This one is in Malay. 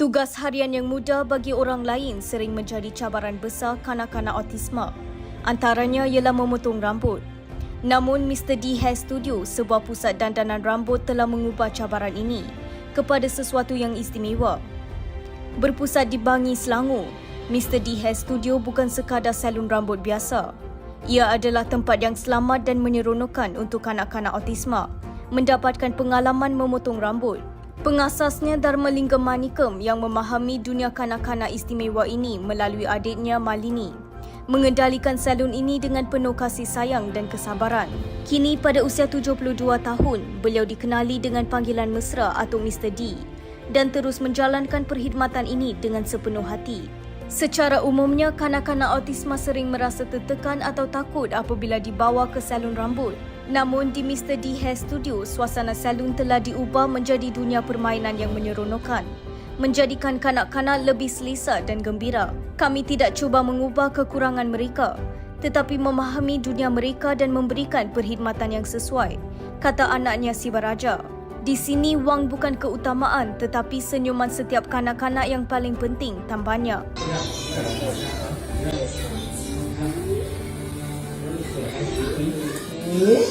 Tugas harian yang mudah bagi orang lain sering menjadi cabaran besar kanak-kanak autisma. Antaranya ialah memotong rambut. Namun Mr. D Hair Studio, sebuah pusat dandanan rambut telah mengubah cabaran ini kepada sesuatu yang istimewa. Berpusat di Bangi, Selangor, Mr. D Hair Studio bukan sekadar salon rambut biasa. Ia adalah tempat yang selamat dan menyeronokkan untuk kanak-kanak autisma mendapatkan pengalaman memotong rambut. Pengasasnya Dharma Lingga Manikam yang memahami dunia kanak-kanak istimewa ini melalui adiknya Malini mengendalikan salon ini dengan penuh kasih sayang dan kesabaran. Kini pada usia 72 tahun, beliau dikenali dengan panggilan mesra atau Mr. D dan terus menjalankan perkhidmatan ini dengan sepenuh hati. Secara umumnya, kanak-kanak autisma sering merasa tertekan atau takut apabila dibawa ke salon rambut. Namun di Mr. D Hair Studio, suasana salon telah diubah menjadi dunia permainan yang menyeronokkan menjadikan kanak-kanak lebih selesa dan gembira. Kami tidak cuba mengubah kekurangan mereka, tetapi memahami dunia mereka dan memberikan perkhidmatan yang sesuai, kata anaknya si Baraja. Di sini wang bukan keutamaan tetapi senyuman setiap kanak-kanak yang paling penting tambahnya. Hmm?